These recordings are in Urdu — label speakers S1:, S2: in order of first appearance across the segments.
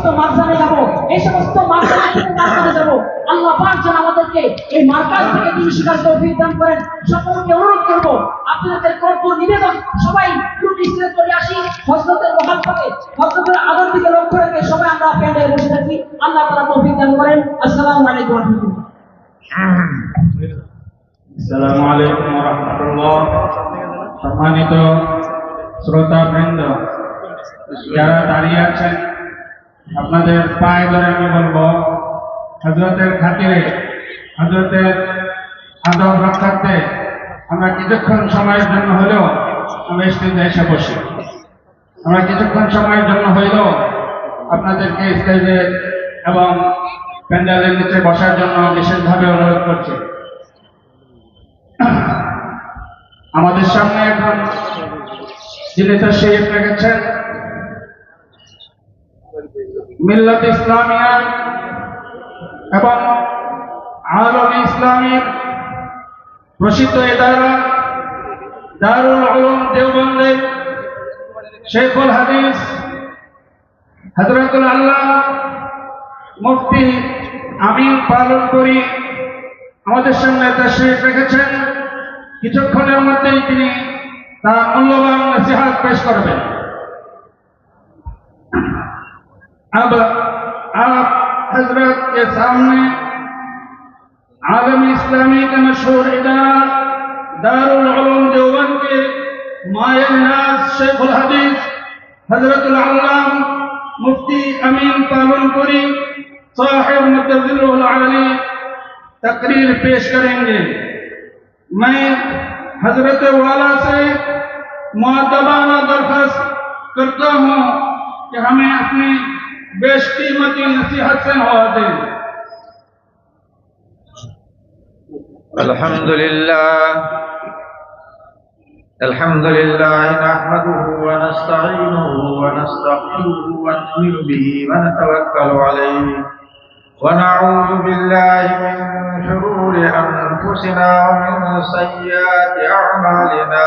S1: সমস্ত মার্জানে যাব, এই সমস্ত মার্জানে যাব। আল্লাহ পাক যেন আমাদেরকে এই মার্কাজ থেকে তিনি শিকার তৌফিক দান করেন। সকলকে অনুরোধ করব, আপনাদের কর্তব্য নিবেদন সবাই দ্রুত স্থিরে চলে আসি, হজরতের মহাব্বতে হজরতের আদর দিকে লক্ষ্য রেখে সবাই আমরা প্যান্ডেলে বসে থাকি। আল্লাহ তাআলা তৌফিক দান করেন। আসসালামু আলাইকুম
S2: আসসালামু আলাইকুম রহমতুল্লাহ। সম্মানিত শ্রোতা বৃন্দ যারা দাঁড়িয়ে আছেন আপনাদের পায়ে ধরে আমি বলব হজরতের খাতিরে হজরতের আদব রক্ষার্থে আমরা কিছুক্ষণ সময়ের জন্য হলেও আমরা স্টেজে এসে বসি। আমরা কিছুক্ষণ সময়ের জন্য হইলেও আপনাদেরকে স্টেজে এবং প্যান্ডেলের নিচে বসার জন্য বিশেষভাবে অনুরোধ করছি। আমাদের সামনে এখন যিনি তার শহীদ রেখেছেন মিল্লাত ইসলামিয়া এবং আলম ইসলামীর প্রসিদ্ধ এদারা দারুল আলম দেওবন্দের শেখুল হাদিস, হজরতুল আল্লাহ, মুফতি আমিন পালন করি। আমাদের সামনে তশরিফ রেখেছেন। কিছুক্ষণের মধ্যেই তিনি তার মূল্যবান নসিহাত পেশ করবেন। اب آپ حضرت کے سامنے عالم اسلامی کے مشہور ادارہ دار العلوم دیوبند کے مائل ناز شیخ الحدیث حضرت العلام مفتی امین پالن پوری صاحب متضر العالی تقریر پیش کریں گے۔ میں حضرت والا سے معتبانہ درخواست کرتا ہوں کہ ہمیں اپنے بیش قیمتی نصیحت سے نوازیں
S3: الحمد لله. الحمد لله نحمده ونستعينه ونستغفره ونؤمن به ونتوكل عليه. ونعوذ بالله من شرور أنفسنا ومن سيئات أعمالنا.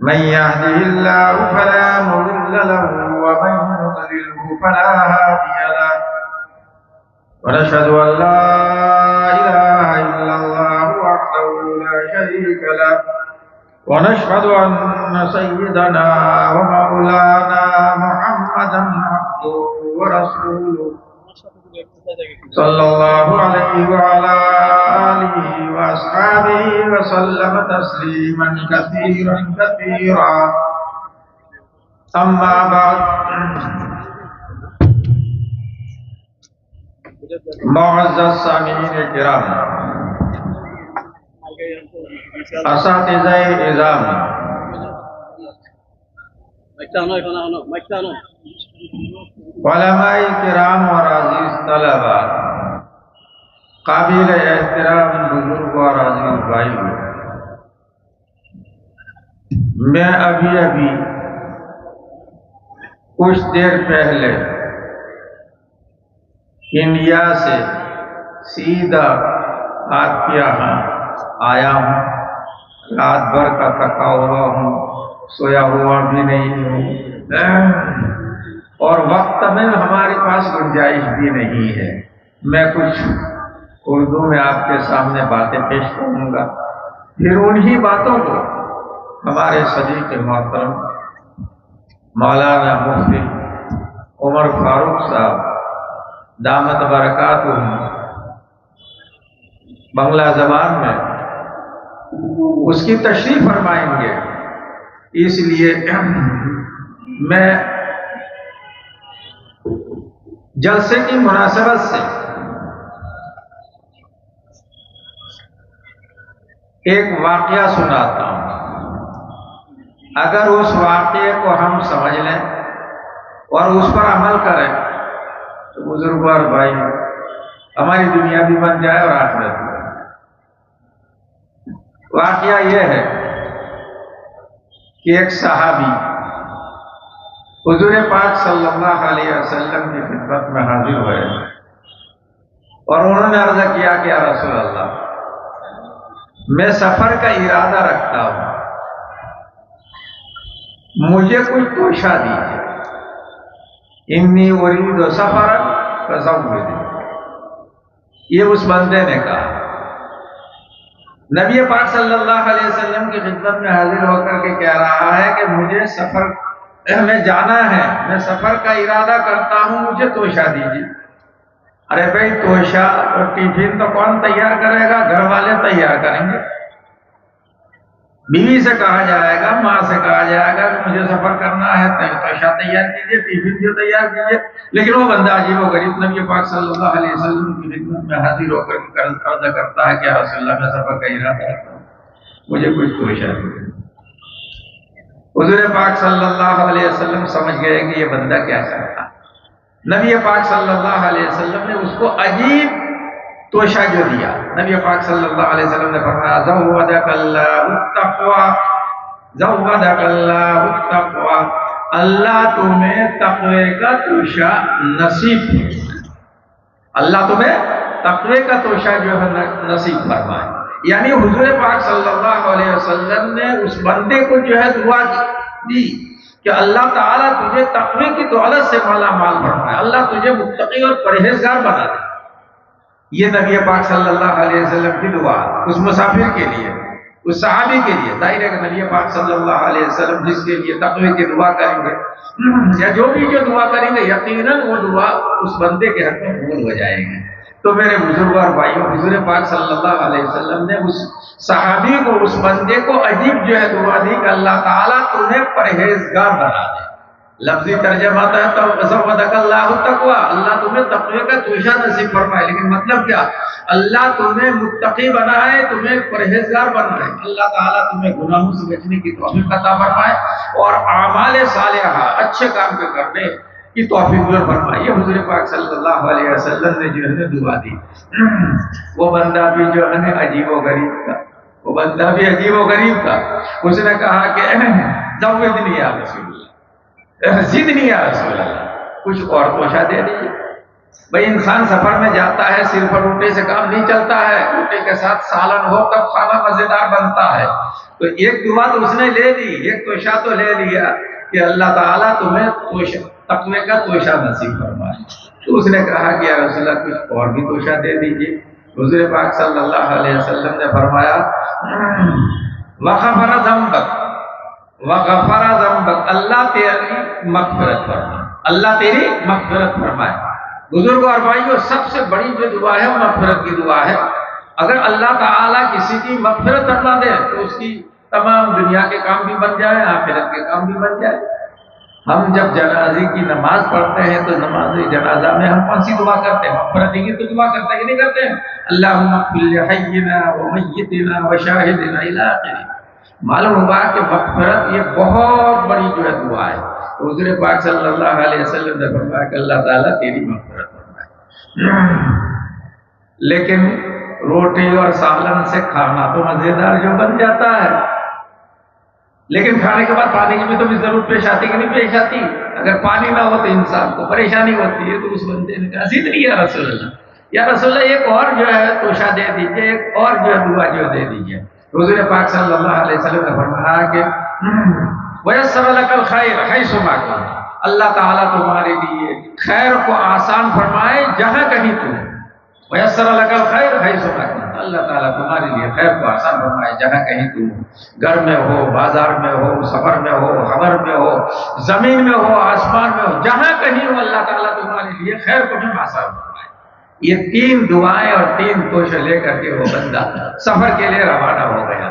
S3: من يهده الله فلا مضل له ومن يضلله فلا هادي له. ونشهد أن لا إله إلا الله وحده لا شريك له. ونشهد أن سيدنا ومولانا محمدا عبده ورسوله. صلى الله عليه وعلى آله وأصحابه وسلم تسليما كثيرا كثيرا. أما بعد. معزز سامعین کرام اساتذہ نظام علماء کرام اور عزیز طلبہ قابل احترام بزرگ اور عزیز بھائی میں ابھی ابھی کچھ دیر پہلے انڈیا سے سیدھا آپ کے یہاں آیا ہوں۔ رات بھر کا تھکا ہوا ہوں، سویا ہوا بھی نہیں ہوں۔ اور وقت میں ہمارے پاس گنجائش بھی نہیں ہے۔ میں کچھ اردو میں آپ کے سامنے باتیں پیش کروں گا۔ پھر انہی باتوں کو ہمارے صدیق کے محترم مولانا مفتی عمر فاروق صاحب، دامت برکات بنگلہ زبان میں اس کی تشریف فرمائیں گے۔ اس لیے میں جلسے کی مناسبت سے ایک واقعہ سناتا ہوں۔ اگر اس واقعے کو ہم سمجھ لیں اور اس پر عمل کریں، تو بزرگ اور بھائی، ہماری دنیا بھی بن جائے اور آخرت بھی بن جائے۔ واقعہ یہ ہے کہ ایک صحابی، حضور پاک صلی اللہ علیہ وسلم کی خدمت میں حاضر ہوئے اور انہوں نے عرض کیا کہ یا رسول اللہ، میں سفر کا ارادہ رکھتا ہوں۔ مجھے کوئی توشہ دیجیے انی ارید و سفر تصور یہ اس بندے نے کہا۔ نبی پاک صلی اللہ علیہ وسلم کی خدمت میں حاضر ہو کر کے کہہ رہا ہے کہ مجھے سفر میں جانا ہے۔ میں سفر کا ارادہ کرتا ہوں، مجھے توشہ دیجیے۔ ارے بھائی، توشہ اور ٹیفن تو کون تیار کرے گا؟ گھر والے تیار کریں گے۔ بیوی سے کہا جائے گا، ماں سے کہا جائے گا کہ مجھے سفر کرنا ہے توشہ تیار کیجیے ٹیفن بھی تیار کیجیے لیکن وہ بندہ عجیب و غریب نبی پاک صلی اللہ علیہ وسلم کی خدمت میں حاضر ہو کر عرض کرتا ہے کہ رسول اللہ، میں سفر کا ارادہ کرتا ہوں۔ مجھے کچھ توشہ دیجیے حضور پاک صلی اللہ علیہ وسلم سمجھ گئے کہ یہ بندہ کیا کرتا نبی پاک صلی اللہ علیہ وسلم نے اس کو عجیب توشہ جو دیا۔ نبی پاک صلی اللہ علیہ وسلم نے فرمایا، زودک اللہ التقوی، زودک اللہ التقوی، اللہ تمہیں تقوی کا توشہ نصیب اللہ تمہیں تقوی کا توشہ جو ہے نصیب فرمائے۔ یعنی حضور پاک صلی اللہ علیہ وسلم نے اس بندے کو جو ہے دعا دی کہ اللہ تعالیٰ تجھے تقوی کی دولت سے مالا مال بڑھائے اللہ تجھے متقی اور پرہیزگار بنا دے۔ یہ نبی پاک صلی اللہ علیہ وسلم کی دعا، اس مسافر کے لیے، اس صحابی کے لیے، ظاہر ہے کہ نبی پاک صلی اللہ علیہ وسلم جس کے لیے تقوی کی دعا کریں گے، یا جو بھی جو دعا کریں گے، یقیناً وہ دعا اس بندے کے حق میں قبول ہو جائے گی۔ تو میرے بزرگ اور بھائیوں، حضور پاک صلی اللہ علیہ وسلم نے اس صحابی کو، اس بندے کو عجیب جو ہے دعا دی کہ اللہ تعالیٰ تمہیں پرہیزگار بنا دے۔ لفظی ترجمہ آتا ہے تو اللہ تقوا اللہ تمہیں تقوی کا توشہ نصیب فرمائے لیکن مطلب کیا اللہ تمہیں متقی بنائے تمہیں پرہیزگار بنائے اللہ تعالیٰ تمہیں گناہوں سے بچنے کی توفیق عطا فرمائے اور اعمال صالحہ اچھے کام کے کرنے کی توفیق جو یہ حضور پاک صلی اللہ علیہ وسلم نے جو ہے دعا دی وہ بندہ بھی جو ہے عجیب و غریب تھا وہ بندہ بھی عجیب و غریب تھا اس نے کہا کہ زود یا رسول اللہ ضد نہیں یا رسول اللہ۔ کچھ اور توشہ دے دیجیے بھائی، انسان سفر میں جاتا ہے صرف روٹے سے کام نہیں چلتا ہے۔ روٹے کے ساتھ سالن ہو تب کھانا مزیدار بنتا ہے۔ تو ایک دعا تو اس نے لے لی، ایک توشہ تو لے لیا کہ اللہ تعالیٰ تمہیں توشہ، تقوی کا توشہ نصیب فرمائے۔ تو اس نے کہا کہ یا رسول اللہ، کچھ اور بھی توشہ دے دیجیے حضور پاک صلی اللہ علیہ وسلم نے فرمایا وغفر ذنبک وغفر ذنبک اللہ تیری مغفرت فرمائے۔ اللہ تیری مغفرت فرمائے۔ بزرگ اور بھائیو سب سے بڑی جو دعا ہے، وہ مغفرت کی دعا ہے۔ اگر اللہ تعالیٰ کسی کی مغفرت فرما دے، تو اس کی تمام دنیا کے کام بھی بن جائے، آخرت کے کام بھی بن جائے۔ ہم جب جنازے کی نماز پڑھتے ہیں، تو نماز جنازہ میں ہم کون سی دعا کرتے ہیں؟ مغفرت کی تو دعا کرتے ہیں کہ نہیں کرتے ہیں؟ اللہم اغفر لحینا ومیتنا وشاہدنا الى آخر معلوم ہوا کہ مغفرت یہ بہت بڑی جو ہے۔ دعا ہے حضور پاک صلی اللہ علیہ وسلم نے فرمایا کہ اللہ تعالیٰ تیری مغفرت فرمائے۔ لیکن روٹی اور سالن سے کھانا تو مزیدار جو بن جاتا ہے۔ لیکن کھانے کے بعد پانی کی بھی تو بھی ضرورت پیش آتی کہ نہیں پیش آتی؟ اگر پانی نہ ہو تو انسان کو پریشانی ہوتی ہے۔ تو اس بندے نے کہا ضد نہیں ہے رسول اللہ۔ یا رسول اللہ، ایک اور جو ہے توشہ دے دیجیے ایک اور جو ہے دعا جو دے دیجیے حضور پاک صلی اللہ علیہ وسلم نے فرمایا کہ ویسر لکل خیر حیث ما کن اللہ تعالیٰ تمہارے لیے خیر کو آسان فرمائے جہاں کہیں تم ویسر لکل خیر حیث ما کن اللہ تعالیٰ تمہارے لیے خیر کو آسان فرمائے جہاں کہیں تم گھر میں ہو، بازار میں ہو، سفر میں ہو حمر میں ہو، زمین میں ہو، آسمان میں ہو، جہاں کہیں ہو، اللہ تعالیٰ تمہارے لیے خیر کو بھی آسان فرمائے۔ یہ تین دعائیں اور تین کوش لے کر کے وہ بندہ سفر کے لیے روانہ ہو گیا۔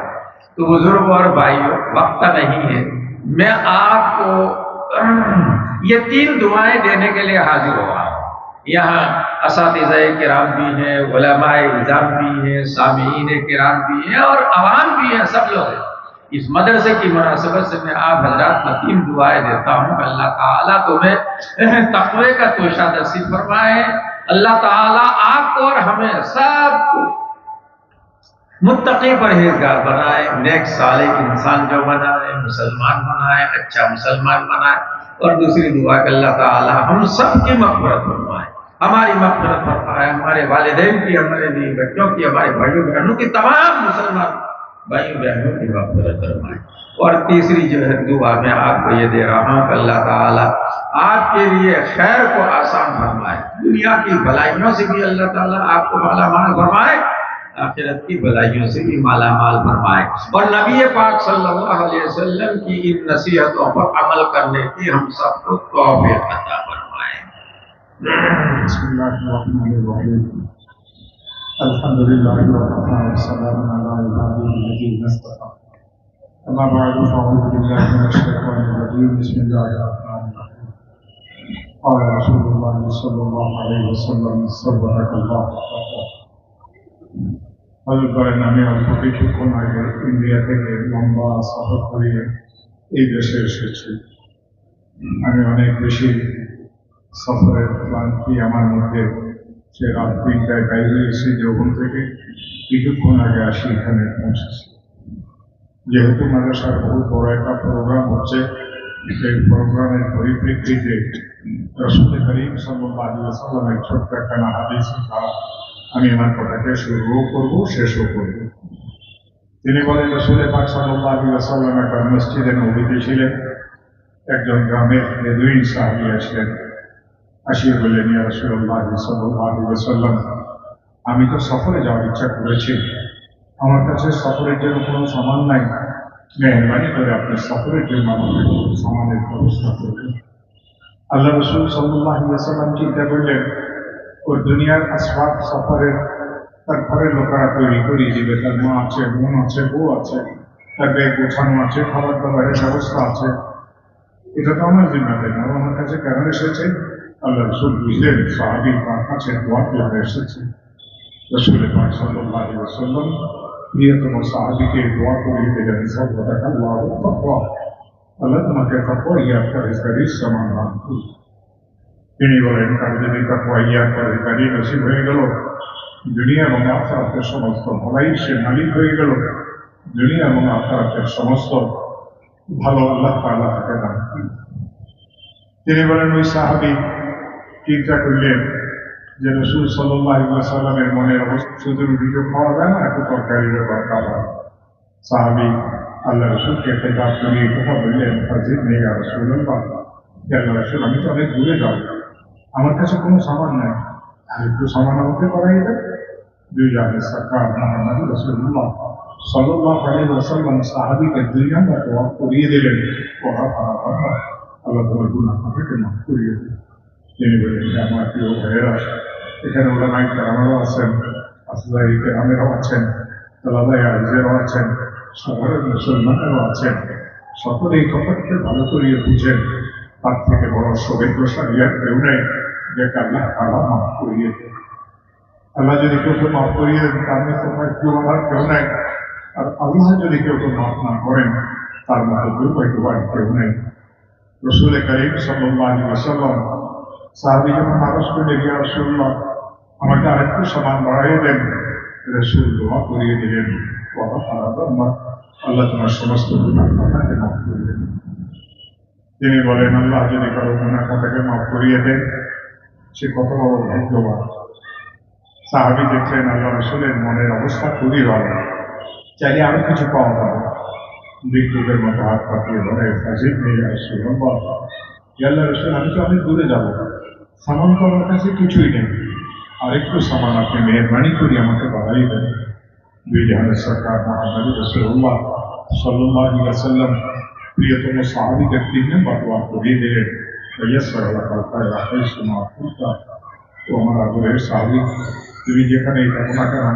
S3: تو بزرگ اور بھائیوں وقت نہیں ہے۔ میں آپ کو، یہ تین دعائیں دینے کے لیے حاضر ہوا۔ یہاں اساتذہ کرام بھی ہیں، علماء نظام بھی ہیں، سامعین کرام بھی ہیں اور عوام بھی ہیں، سب لوگ ہیں۔ اس مدرسے کی مناسبت سے میں آپ حضرات کو تین دعائیں دیتا ہوں۔ اللہ تعالیٰ تمہیں تقوی کا توشہ نصیب فرمائے۔ اللہ تعالیٰ آپ کو اور ہمیں سب کو متقی پرہیزگار بنائے، نیک صالح انسان جو بنائے، مسلمان بنائے اچھا مسلمان بنائے اور دوسری دعا کہ اللہ تعالیٰ ہم سب کی مغفرت فرمائے۔ ہماری مغفرت فرمائے، ہمارے والدین کی، ہمارے بیوی بچوں کی، ہمارے بھائیوں، بہنوں کی تمام مسلمان بھائیوں، بہنوں کی مغفرت فرمائے۔ اور تیسری جو ہے دعا میں آپ کو یہ دے رہا ہوں کہ اللہ تعالیٰ آپ کے لیے خیر کو آسان فرمائے۔ دنیا کی بھلائیوں سے بھی اللہ تعالیٰ آپ کو مالا مال فرمائے، آخرت کی بھلائیوں سے بھی مالا مال فرمائے۔ اور نبی پاک صلی اللہ علیہ وسلم کی ان نصیحتوں پر عمل کرنے کی ہم سب کو توفیق عطا فرمائے۔
S4: بسم الله الرحمن الرحيم الحمد لله وكفى وسلام على عباده الذين اصطفى أما بعد فأعوذ بالله من الشيطان الرجيم بسم الله الرحمن الرحيم قال رسول الله صلى الله عليه وسلم صدقك الله হজরত করেন আমি অল্প কিছুক্ষণ আগে ইন্ডিয়া থেকে লম্বা সফর করিয়ে এই দেশে এসেছি আমি অনেক বেশি সফরের ক্লান্তি আমার মধ্যে সে রাত তিনটায় বাইরে এসে যখন থেকে কিছুক্ষণ আগে আসি এখানে পৌঁছেছি যেহেতু মাদ্রাসার বহু বড় একটা প্রোগ্রাম হচ্ছে সেই প্রোগ্রামের পরিপ্রেক্ষিতে রসুল করিম সাল্লাহ সাল্লামের ছোট্ট একখানা হাদিস আমি আমার কথাকে শুরুও করব, শেষও করব। তিনি বলেন, রসুল পাক সাল্লাহ সাল্লাম একটা মসজিদে নবীতে ছিলেন। একজন গ্রামের বেদুইন সাহাবি আসলেন। আসিয়ে বললেন, ইয়া রাসূলুল্লাহ সাল্লাল্লাহু আলাইহি আমি তো সফরে যাওয়ার ইচ্ছা করেছি। আমার কাছে সফরের জন্য কোনো সামান নাই। মেহরবানি করে আপনি সফরের জন্য সামানের ব্যবস্থা করবেন আল্লাহ রসুল ওয়াসাল্লাম চিন্তা করলেন, ওর দুনিয়ার আসবাব সফরের, তার ঘরের লোকেরা তৈরি করিয়ে দিবে, তার মা আছে, বোন আছে, বউ আছে, তার ব্যাগ গোছানো আছে, খাবার দাবারের ব্যবস্থা আছে। এটা তো আমার জিম্মাদারি না? ও আমার কাছে কেন এসেছে? আল্লাহ রসুল বুঝলেন সাহাবি তার কাছে দোয়া করে এসেছে। রসুল পাক সাল্লাল্লাহু আলাইহি ওয়াসাল্লাম প্রিয়তম সাহাবিকে দোয়া করিয়ে দিলেন সর্বদাক আল্লাহ তাকওয়া আল্লাহ তোমাকে তাকওয়া ইয়াদ পরহেজগারি সমান দান। তিনি বলেন তার যদি তাকওয়া ইয়াদ পরহেজগারি নসিব হয়ে গেল দুনিয়া এবং আখরাতের সমস্ত ভালাই সে মালিক হয়ে গেল দুনিয়া এবং আখরাতের সমস্ত ভালো আল্লাহ তাআলা তাকে দান। তিনি বলেন ওই সাহাবি চিন্তা করলেন যে রসুল সাল্লাহ সাল্লামের মনের অবস্থা শুধু রুটিকে খাওয়া যায় না একটু তরকারির ব্যাপার খাবার সাহাবি আল্লাহ রসুলকে খেতাব করিয়ে কথা বললেন ফাজিদ নেই আর রসুল আল্লাহ রসুল আমি তো অনেক দূরে যাব আমার কাছে কোনো সামান নাই আর একটু সামান আমাকে করাই দেন দুই জানের সরকার মোহাম্মদ রসুল্লাহ সাল্লাহ আলী ওসাল্লাম সাহাবিকে দুই নম্বর দোয়া করিয়ে দিলেন পড়া পড়া পড়া আল্লাহ তোমার গুণ আপনাকে মাফ করিয়ে দিন তিনি বলেন যে আমার প্রিয় ভাইয়েরা এখানে ওলামাই কেরামেরও আছেন আসলাই কেরামেরও আছেন তালাদাই আজেরও আছেন সাধারণ মুসলমানেরও আছেন। সকলেই কথাকে ভালো করিয়ে বুঝেন। তার থেকে বড় সৌভাগ্যশালী আর কেউ নেই যে আল্লাহ তালা মাফ করিয়ে দেন আল্লাহ যদি কেউ কেউকে মাফ করিয়ে দেন, তার মধ্যে সৌভাগ্য আর কেউ নেই। আর আল্লাহ যদি কেউ কেউকে মাফ না করেন, তার মতো দুর্ভাগ্যবান কেউ নেই। রসুল করিম সাল্লাহ আলী ওসাল্লাম সাহাবি যখন মানুষ করলে ইয়া রসুল্লাহ আমাকে আরেকটু সমান বাড়াইয়ে দেন। দোয়া করিয়ে দিলেন। আল্লাহ তোমার সমস্ত গুণার কথাকে মাফ করে দেন। তিনি বলেন, আল্লাহ যদি কারও গুণার কথাকে মাফ করিয়ে দেন, সে কত বড় ভাগ্যবান। সাহাবি দেখলেন, আল্লাহ রসুলের মনের অবস্থা খুবই ভালো। চাইলে আরও কিছু পাওয়া যাবে। বিক্ষোভের মতো হাত পাতিয়ে ধরে ফাজিদ নেই রসুল আল্লাহ রসুল, আমি তো অনেক দূরে যাব। সামান তো আমার কাছে কিছুই নেই। আরেকটু সামান আপনি মেহরবানি করি আমাকে বাড়াই দেন দুই জাহানের সরকার মোহাম্মদ রসুল্লাহ সাল্লাহ সাল্লাম প্রিয়তম সাহাবিদের তিন নম্বর দোয়া করিয়ে দিলেন ভাইয়াসর আল্লাহ কালকায় রাখাই শোনা ফুলকা তো আমার আদরের সাহাবি তুমি যেখানেই থাকো না কেন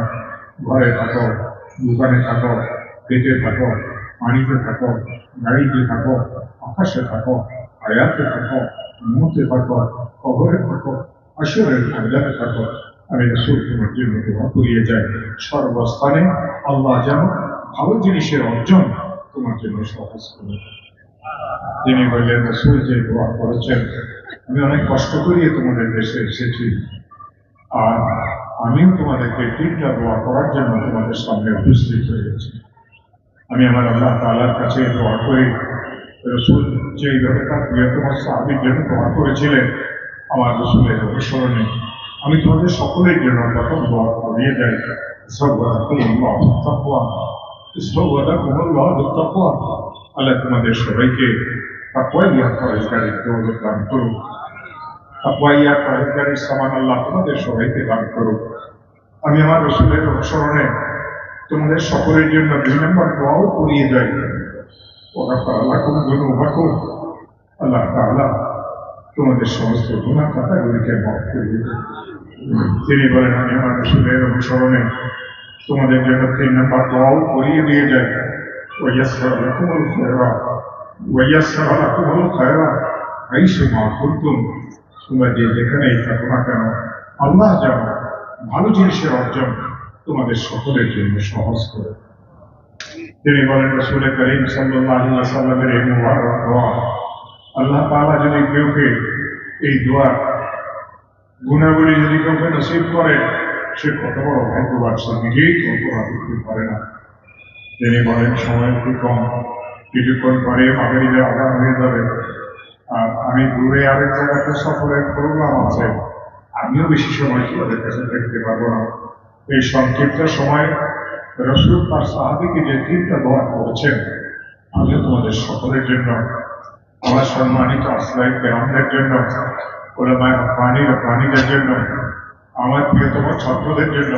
S4: ঘরে থাকো দোকানে থাকো পেটে থাকো পানিতে থাকো গাড়িতে থাকো আকাশে থাকো আয়াতে থাকো মুহূর্তে থাকো কবরে থাকো আসরের ময়দানে থাকো আমি রসুল তোমার জন্য সর্বস্থানে আল্লাহ যেন ভালো জিনিসের অর্জন তোমার জন্য সহজ করে তিনি বললেন, রসুল যে দোয়া করেছেন, আমি অনেক কষ্ট করিয়ে তোমাদের দেশে এসেছি। আর আমিও তোমাদেরকে তিনটা দোয়া করার জন্য তোমাদের সামনে উপস্থিত হয়েছি। আমি আমার আল্লাহ তাআলার কাছে দোয়া করি। রসুল যেইভাবে তার প্রিয়তম সাহাবির জন্য দোয়া করেছিলেন আমার রসুলের অনুসরণে। আমি তোমাদের সকলের জন্য প্রথম দোয়া করিয়ে যাই। সর্বদাকুমুল্লাহ তাকওয়া সর্বদাকুমুল্লাহ তাকওয়া আল্লাহ তোমাদের সবাইকে তাকওয়াইয়া ফরজগারির দৌলত দান করুন তাকওয়াইয়া ফরজগারির সামান আল্লাহ তোমাদের সবাইকে দান করুন আমি আমার রসুলের অনুসরণে তোমাদের সকলের জন্য দুই নম্বর দোয়াও করিয়ে যাই। ওরা আল্লাহ কোন জন্য আল্লাহ তাআলা তোমাদের সমস্ত গুণা খাতাগুলিকে মাফ তিনি বলেন, আমি আমার রসুলের অনুসরণে তোমাদের জন্য তিন নম্বর দোয়াও করিয়ে দিয়ে যাই। থাকো না কেন, আল্লাহ যেন ভালো জিনিসের অর্জন তোমাদের সকলের জন্য সহজ করে তিনি বলেন রসুল করিম আলাইহি সাল্লামের এই মুবারক আল্লাহ তাআলা যদি কেউকে এই দোয়া, গুণাবলী যদি কাউকে নসিব করে, সে কত বড় ভাগ্যবান, সে নিজেই কল্পনা করতে পারে না। তিনি বলেন, সময় একটু কম, কিছুক্ষণ পরে মাগরিবের আগাম হয়ে যাবে। আর আমি দূরে আরেক জায়গাতে সফরের প্রোগ্রাম আছে, আমিও বেশি সময় তোমাদের কাছে দেখতে পারব না। এই সংক্ষিপ্ত সময় রসুল তার সাহাবিকে যে তিনটা দোয়া করেছেন, আমিও তোমাদের সকলের জন্য আমার সম্মানিত আসলাই প্রেমদের জন্য ওলামায় প্রাণী ও প্রাণীদের জন্য, আমার প্রিয়তম ছাত্রদের জন্য।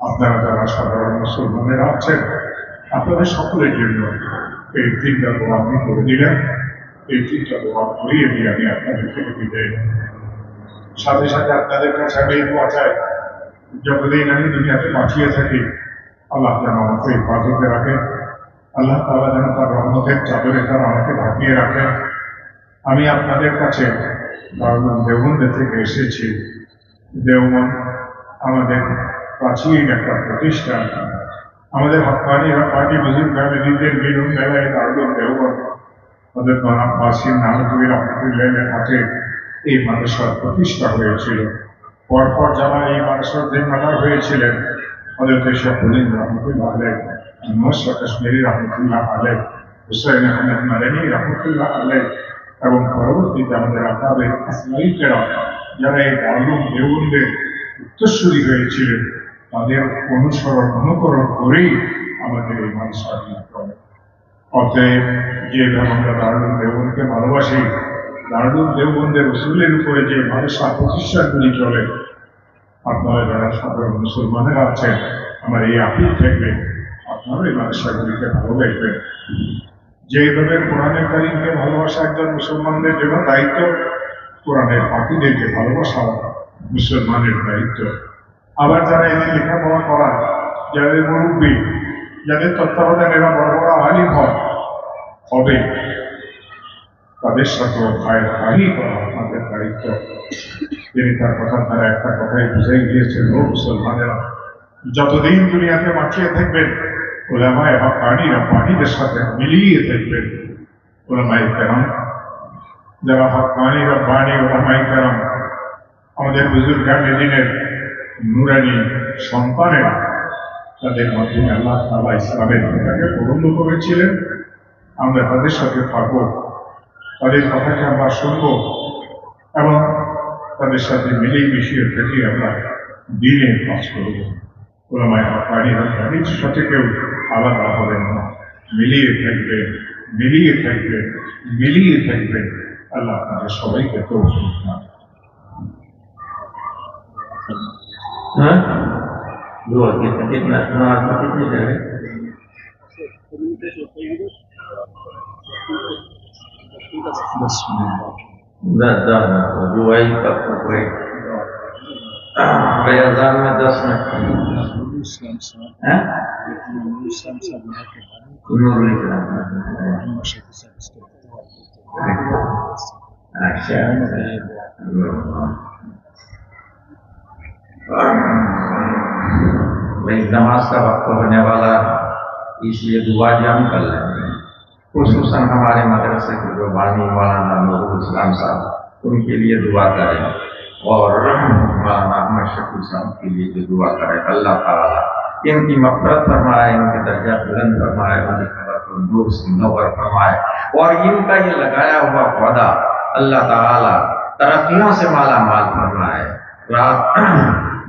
S4: আপনারা যারা সাধারণ মুসলমানের আছেন, আপনাদের সকলের জন্য এই তিনটা দোয়া আপনি করে দিলেন। এই তিনটা দোয়া করিয়ে দিয়ে আমি আপনাদের থেকে বিদায় সাথে সাথে আপনাদের কাছে আমি দোয়া চাই, যতদিন আমি দুনিয়াতে বাঁচিয়ে থাকি, আল্লাহ যেন আমাকে হেফাজতে রাখেন। আল্লাহ তাআলা যেন তার রহমতের চাদরে তার আমাকে ঢাকিয়ে রাখেন। আমি আপনাদের কাছে দারুণ দেওবন্দের থেকে এসেছি। দেওবন আমাদের প্রাচীন একটা প্রতিষ্ঠান। আমাদের হকানি হকানি বুজুর্গ ফ্যামিলিদের মিলন মেলায় দারুণ দেওবন ওদের মানাব মাসিম নামতুবি রহমতুল্লাহের হাতে এই মানুষের প্রতিষ্ঠা হয়েছিল। পরপর যারা এই মানুষের জিম্মাদার হয়েছিলেন ওদের দেশাফুদ্দিন রহমতুল্লাহ মোশা কাশ্মীরি রহমতুল্লাহ আলেহ হুসাইন আহমেদ মাদানী রহমতুল্লাহ আলেহ এবং পরবর্তীতে আমাদের আকাবের আসমাইকেরা যারা এই দারুণ দেবন্দের উত্তরসূরি হয়েছিলেন, তাদের অনুসরণ অনুকরণ করেই আমাদের এই মাদ্রাসার নাম অতএব যেভাবে আমরা দারুল দেওবনকে ভালোবাসি দারুল দেওবন্দের রসুলের উপরে যে মাদ্রাসা প্রতিষ্ঠানগুলি চলে, আপনারা যারা সাধারণ মুসলমানেরা আছেন, আমার এই আপিল থাকবে এই মাদ্রাসাগুলিকে ভালোবাসবেন যেভাবে কোরআনের কারিমকে ভালোবাসা একজন মুসলমানদের জন্য দায়িত্ব, কোরআনের পাখিদেরকে ভালোবাসা মুসলমানের দায়িত্ব। আবার যারা এদের লেখাপড়া করা যাদের মুরব্বী, যাদের তত্ত্বাবধানে এরা বড় বড় আলিম হয়, হবে তাদের সাথে ভাইয়ের ভাই করা আপনাদের দায়িত্ব। তিনি তার কথা, তারা একটা কথাই বুঝাই দিয়েছেন, ও মুসলমানেরা, যতদিন দুনিয়াতে বাঁচিয়ে থাকবেন ওলামায় হকানিরা পানিদের সাথে মিলিয়ে থাকবেন। ওলামাই কেরাম, যারা হকানিরা বাণী ওলামাই কেরাম, আমাদের বুজুর্গ দিনের নুরানি সন্তানেরা, তাদের মাধ্যমে আল্লাহ তালা ইসলামের পিতাকে প্রবন্ধ করেছিলেন। আমরা তাদের সাথে থাকব, তাদের কথাকে আমরা শুনব এবং তাদের সাথে মিলেই মিশিয়ে থেকে আমরা দিনে কাজ করব। ওলামায় হাকানি হাকানির সাথে কেউ আলাদা হবেন না মিলিয়ে থাকবে মিলিয়ে থাকবে মিলিয়ে থাকবে আল্লাহ আপনারা সবাইকে তো
S3: হ্যাঁ দোয়া কি
S4: থাকে না
S3: না
S4: থাকে কি যাবে لا لا لا
S3: دعائي فقط
S4: بياضان میں دس
S3: منٹ نماز کا وقت ہونے والا اس لیے دعا جام کر لیں خصوصاً ہمارے مدرسے کے جو بانی مولانا نور اسلام صاحب ان کے لیے دعا کریں اور رحم احمد شفیع صاحب کے لیے جو دعا کرے اللہ تعالیٰ ان کی مفرت فرمائے ان کے درجہ بلند فرمائے ان کی خبر کو نور سے نور فرمائے اور ان کا یہ لگایا ہوا پودا اللہ تعالیٰ ترقیوں سے مالا مال فرمائے رات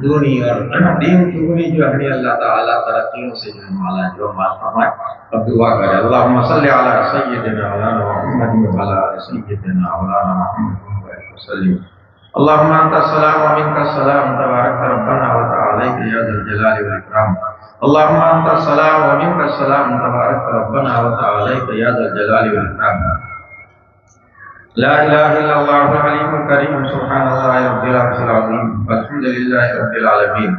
S3: دونی اور دین دونی جو ہے اللہ تعالیٰ ترقیوں سے جو مالا جو مال فرمائے اب دعا کرے اللہ مسلح علیہ سید مولانا محمد و سید سیدنا مولانا محمد وسلم اللهم انت السلام ومنك السلام تبارك ربنا وتعالى يا ذا الجلال والإكرام. اللهم انت السلام ومنك السلام تبارك ربنا وتعالى يا ذا الجلال والإكرام. لا إله إلا الله الحليم الكريم سبحان الله رب العرش العظيم. والحمد لله رب العالمين.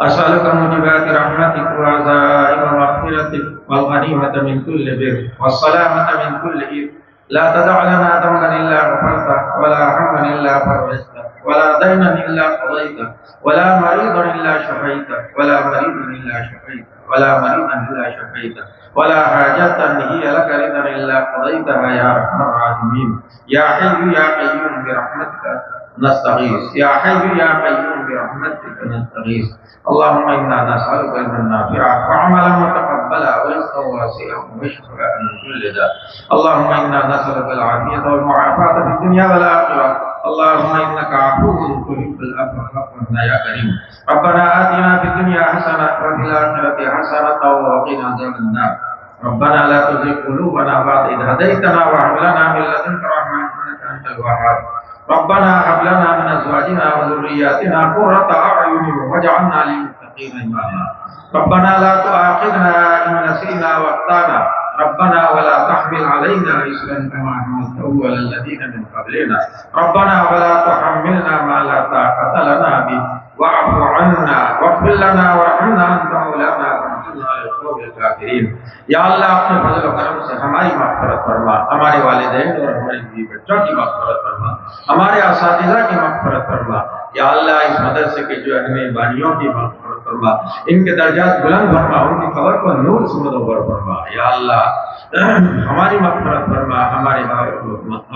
S3: أسألك موجبات رحمتك وعزائم مغفرتك والغنيمة من كل بر والسلامة من كل إثم لا تدع لنا ذنبا إلا غفرته ولا هما إلا فرجته ولا دينا إلا قضيته ولا مريضا إلا شفيته ولا مريضا إلا شفيته ولا مريضا إلا شفيته ولا حاجة هي لك رضا إلا قضيتها يا أرحم الراحمين. يا حي يا قيوم برحمتك نستغيث. يا حي يا قيوم برحمتك نستغيث. اللهم إنا نسألك علما نافعا وعملا متقبلا ورزقا واسعا وشفاء من كل داء اللهم إنا نسألك العافية والمعافاة في الدنيا والآخرة اللهم إنك عفو تحب العفو فاعف عنا يا كريم ربنا آتنا في الدنيا حسنة وفي الآخرة حسنة وقنا عذاب النار ربنا لا تزغ قلوبنا بعد إذ هديتنا وهب لنا من لدنك رحمة إنك أنت الوهاب ربنا هب لنا من ازواجنا وذرياتنا قرة اعين واجعلنا للمتقين اماما ربنا لا تؤاخذنا ان نسينا واخطانا ربنا ولا تحمل علينا اسرا كما حملته على الذين من قبلنا. ربنا ولا تحملنا ما لا طاقة لنا به. واعف عنا واغفر لنا وارحمنا انت مولانا فانصرنا على القوم الكافرين. یا اللہ اپنے فضل و کرم سے ہماری مغفرت فرما. ہمارے والدین اور ہماری بیوی بچوں کی مغفرت فرما. ہمارے اساتذہ کی مغفرت فرما. یا اللہ، اس مدرسے کے جو اہم بانیوں کی مغفرت فرما۔ ان کے درجات بلند فرما ان کی خبر کو نور سے مدور فرما یا اللہ، ہماری مغفرت فرما، ہمارے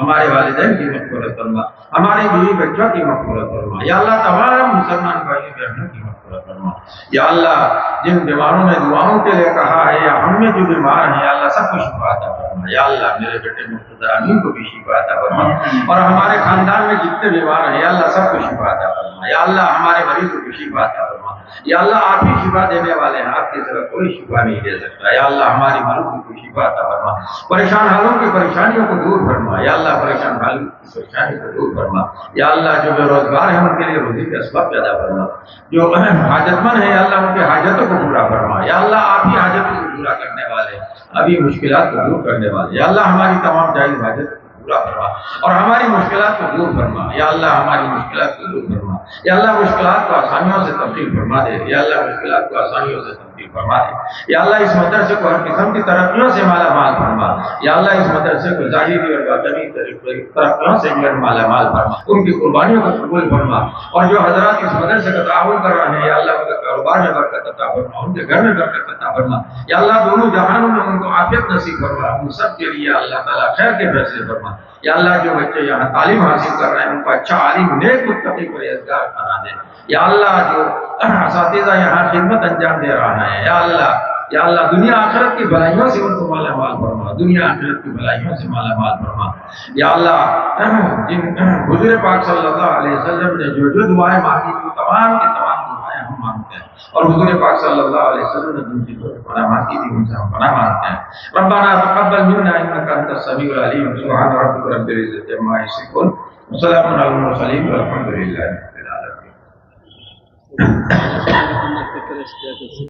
S3: ہمارے والدین کی مغفرت فرما، ہماری بیوی بچوں کی مغفرت فرما۔ یا اللہ، تمام مسلمان بھائی بہنوں کی مغفرت فرما۔ یا اللہ، جن بیماروں نے دعاؤں کے لیے کہا ہے، یا ہم میں جو بیمار ہیں، یا اللہ، سب کو شفا عطا فرما۔ یا اللہ، میرے بیٹے مرتضی امین کو بھی شفا عطا فرما۔ اور ہمارے خاندان میں جتنے بیمار ہیں، یا اللہ، سب کو شفا عطا فرما۔ یا اللہ، ہمارے مریض کو بھی شفا عطا فرما۔ یا اللہ آپ ہی شفا دینے والے ہیں، آپ کی طرف کوئی شفا نہیں دے سکتا۔ یا اللہ ہماری مریض کو شفا عطا فرما۔ پریشان حالوں کی پریشانیوں کو دور فرما۔ یا اللہ پریشان حالوں کی پریشانی کو دور فرما۔ یا اللہ جو بے روزگار ہیں، ان کے لیے روزی کے اسباب پیدا فرما۔ جو حاجت مند ہیں، یا اللہ ان کے حاجتوں کو پورا فرما۔ یا اللہ آپ ہی حاجتوں کو پورا کرنے والے ابھی مشکلات کو دور کرنے والے یا اللہ ہماری تمام جائز حاجت پورا فرما اور ہماری مشکلات کو دور فرما۔ یا اللہ، ہماری مشکلات کو دور فرما۔ یا اللہ، مشکلات کو آسانیوں سے تبدیل فرما دے۔ یا اللہ، مشکلات کو آسانیوں سے جی، یا اللہ اس مدرسے کو ہر قسم کی ترقیوں سے مالا مال فرما۔ یا اللہ اس مدرسے کو ظاہری اور باطنی ترقیوں سے مالا مال فرما۔ ان کی قربانیوں کو قبول فرما۔ اور جو حضرات اس مدرسے کا تعاون کر رہے ہیں، یا اللہ ان کے کاروبار میں برکت عطا فرما، ان کے گھر میں برکت عطا فرما۔ یا اللہ دونوں جہانوں میں ان کو عافیت نصیب فرما۔ ان سب کے لیے اللہ تعالیٰ خیر کے فیصلے فرما۔ یا اللہ جو بچے یہاں تعلیم حاصل کر رہے ہیں، ان کو اچھا عالم، نیک متقی پرہیزگار بنا دے۔ یا اللہ جو اساتذہ یہاں خدمت انجام دے رہا ہے، یا اللہ یا اللہ دنیا آخرت کی بھلائیوں سے ان کو مالا مال فرما، دنیا آخرت کی بھلائیوں سے مالا مال فرما۔ یا اللہ، جن حضور پاک صلی اللہ علیہ وسلم نے جو جو دعائیں مانگی تھی، تمام کی تمام مانگتے ہیں اور حضور پاک صلی اللہ علیہ وسلم نے جن کی پناہ مانگی تھی، ان سے ہم پناہ مانگتے ہیں۔ ربنا تقبل منا انك انت السميع العليم سبحان ربك رب العزه عما يصفون وسلام على المرسلين والحمد لله رب العالمين